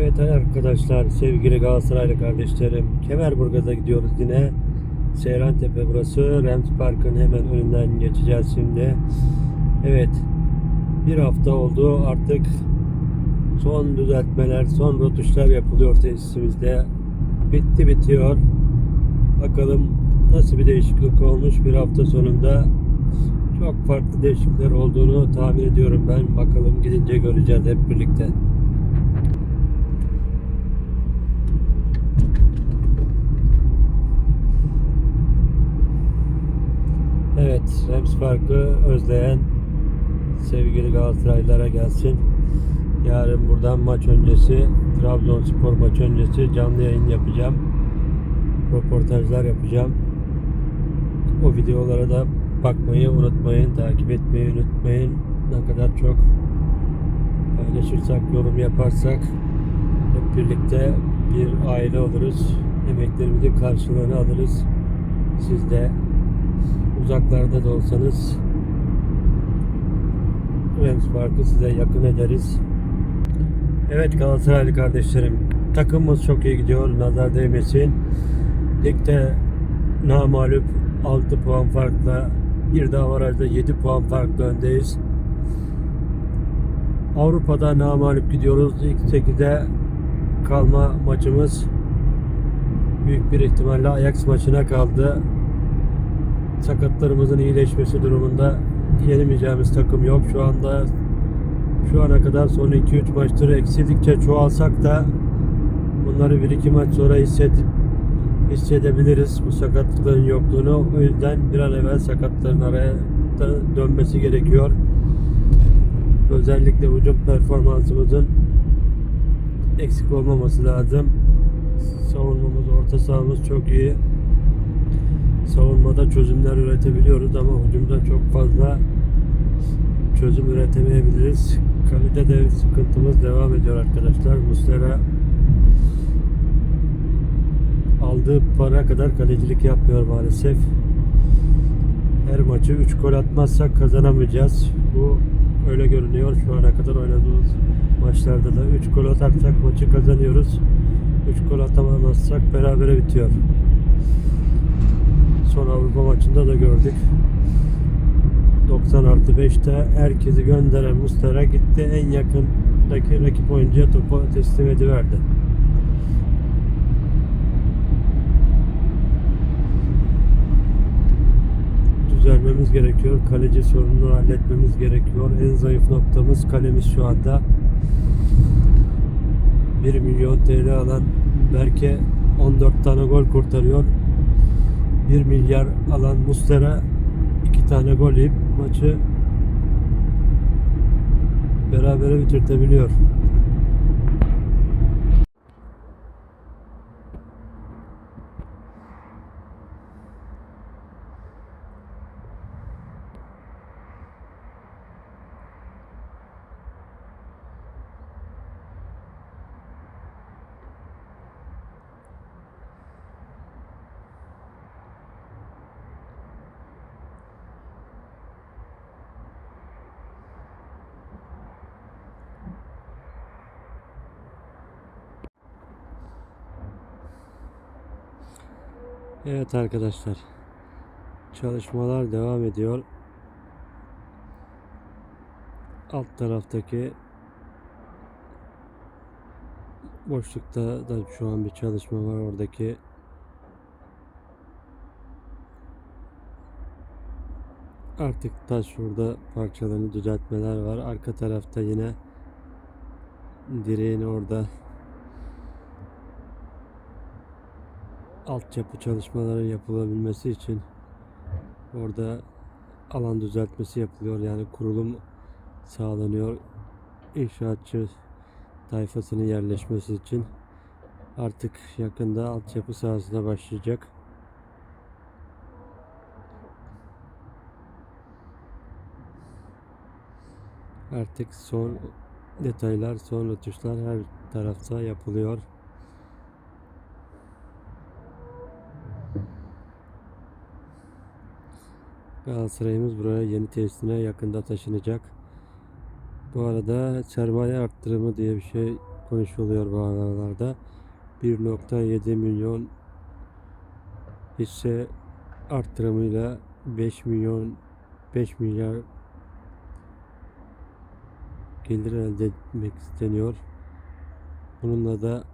Evet arkadaşlar, sevgili Galatasaraylı kardeşlerim. Kemerburgaz'a gidiyoruz yine. Seyran Tepe burası. Rams Park'ın hemen önünden geçeceğiz şimdi. Evet, bir hafta oldu. Artık son düzeltmeler, son rotuşlar yapılıyor tesisimizde. Bitti bitiyor. Bakalım nasıl bir değişiklik olmuş bir hafta sonunda. Çok farklı değişiklikler olduğunu tahmin ediyorum ben. Bakalım gidince göreceğiz hep birlikte. Evet, Rams Park'ı özleyen sevgili Galatasaraylılara gelsin. Yarın buradan maç öncesi, Trabzonspor maç öncesi canlı yayın yapacağım. Röportajlar yapacağım. O videolara da bakmayı unutmayın, takip etmeyi unutmayın. Ne kadar çok paylaşırsak, yorum yaparsak hep birlikte bir aile oluruz. Emeklerimizin karşılığını alırız. Siz de uzaklarda da olsanız Rams Park'ı size yakın ederiz. Evet Galatasaraylı kardeşlerim takımımız çok iyi gidiyor. Nazar değmesin. Ligde namalup 6 puan farkla bir daha varajda 7 puan farkla öndeyiz. Avrupa'da namalup gidiyoruz. İlk 8'e kalma maçımız büyük bir ihtimalle Ajax maçına kaldı sakatlarımızın iyileşmesi durumunda yenemeyeceğimiz takım yok. Şu anda şu ana kadar son 2-3 maçtır eksildikçe çoğalsak da bunları 1-2 maç sonra hisset, hissedebiliriz bu sakatlıkların yokluğunu. O yüzden bir an evvel sakatların araya dönmesi gerekiyor. Özellikle hücum performansımızın eksik olmaması lazım. Savunmamız, orta sahamız çok iyi savunmada çözümler üretebiliyoruz ama hücumda çok fazla çözüm üretemeyebiliriz. Kalite de sıkıntımız devam ediyor arkadaşlar. Muslera aldığı para kadar kalecilik yapmıyor maalesef. Her maçı 3 gol atmazsak kazanamayacağız. Bu öyle görünüyor. Şu ana kadar oynadığımız maçlarda da 3 gol atarsak maçı kazanıyoruz. 3 gol atamazsak berabere bitiyor son Avrupa maçında da gördük. 90 artı 5'te herkesi gönderen Mustara gitti en yakındaki rakip oyuncuya topu teslim ediverdi. Düzelmemiz gerekiyor. Kaleci sorununu halletmemiz gerekiyor. En zayıf noktamız kalemiz şu anda. 1 milyon TL alan Berke 14 tane gol kurtarıyor. 1 milyar alan Mustera 2 tane gol yiyip maçı berabere bitirtebiliyor. Evet arkadaşlar. Çalışmalar devam ediyor. Alt taraftaki boşlukta da şu an bir çalışma var. Oradaki artık taş şurada parçalarını düzeltmeler var. Arka tarafta yine direğin orada altyapı çalışmaları yapılabilmesi için orada alan düzeltmesi yapılıyor. Yani kurulum sağlanıyor. İnşaatçı tayfasının yerleşmesi için artık yakında altyapı sahasına başlayacak. Artık son detaylar, son rötuşlar her tarafta yapılıyor. Galatasaray'ımız buraya yeni tesisine yakında taşınacak. Bu arada sermaye arttırımı diye bir şey konuşuluyor bu aralarda. 1.7 milyon hisse arttırımıyla 5 milyon 5 milyar gelir elde etmek isteniyor. Bununla da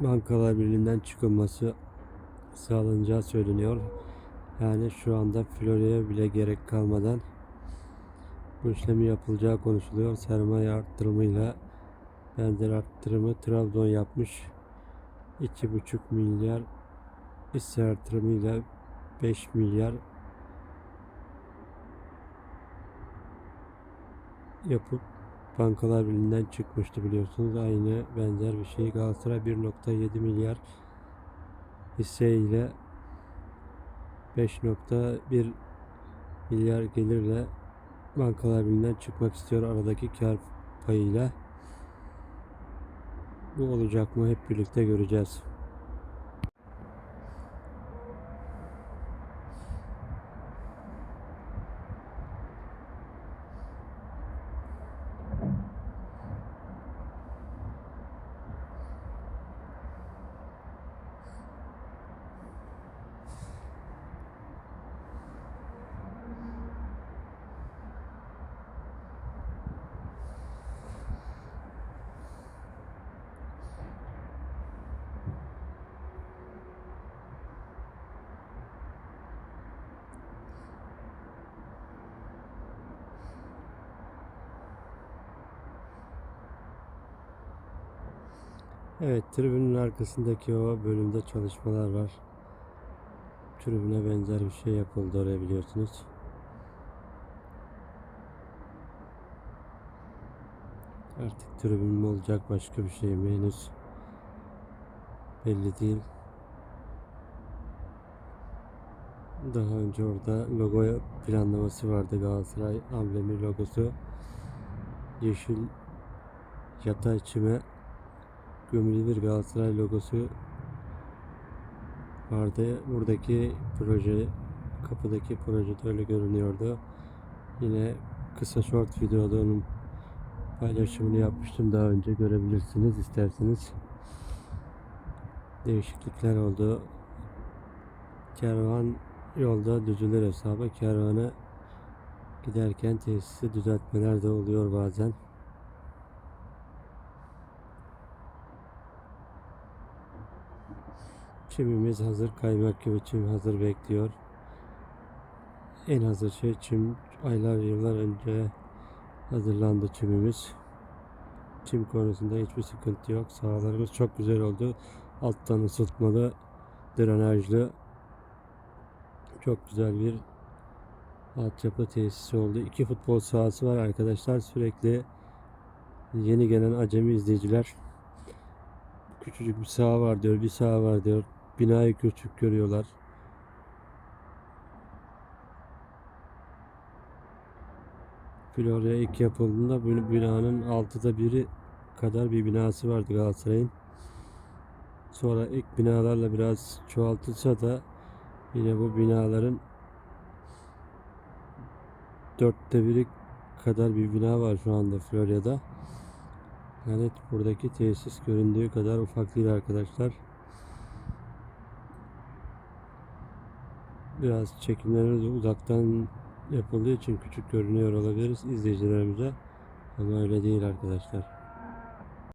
Bankalar Birliği'nden çıkılması sağlanacağı söyleniyor. Yani şu anda Florya'ya bile gerek kalmadan bu işlemi yapılacağı konuşuluyor. Sermaye arttırımıyla benzer arttırımı Trabzon yapmış. 2,5 milyar hisse artırımıyla 5 milyar yapıp Bankalar Birliği'nden çıkmıştı biliyorsunuz. Aynı benzer bir şey Galatasaray 1.7 milyar hisse ile 5.1 milyar gelirle Bankalar Birliği'nden çıkmak istiyor aradaki kar payıyla. Bu olacak mı hep birlikte göreceğiz. Evet, tribünün arkasındaki o bölümde çalışmalar var. Tribüne benzer bir şey yapıldı oraya biliyorsunuz. Artık tribün mü olacak başka bir şey mi henüz belli değil. Daha önce orada logo planlaması vardı Galatasaray amblemi logosu. Yeşil yatay çime gömülü bir Galatasaray logosu vardı. Buradaki proje, kapıdaki projede öyle görünüyordu. Yine kısa short videoda onun paylaşımını yapmıştım daha önce görebilirsiniz isterseniz. Değişiklikler oldu. Kervan yolda düzülür hesabı. Kervana giderken tesisi düzeltmeler de oluyor bazen. Çimimiz hazır. Kaymak gibi çim hazır bekliyor. En hazır şey çim. Aylar yıllar önce hazırlandı çimimiz. Çim konusunda hiçbir sıkıntı yok. Sahalarımız çok güzel oldu. Alttan ısıtmalı, drenajlı. Çok güzel bir altyapı tesisi oldu. İki futbol sahası var arkadaşlar. Sürekli yeni gelen acemi izleyiciler küçücük bir saha var diyor, bir saha var diyor. Binayı küçük görüyorlar. Florya ilk yapıldığında bu binanın altıda biri kadar bir binası vardı Galatasaray'ın. Sonra ilk binalarla biraz çoğaltılsa da yine bu binaların dörtte biri kadar bir bina var şu anda Florya'da. Yani buradaki tesis göründüğü kadar ufak değil arkadaşlar. Biraz çekimlerimiz uzaktan yapıldığı için küçük görünüyor olabiliriz izleyicilerimize. Ama öyle değil arkadaşlar.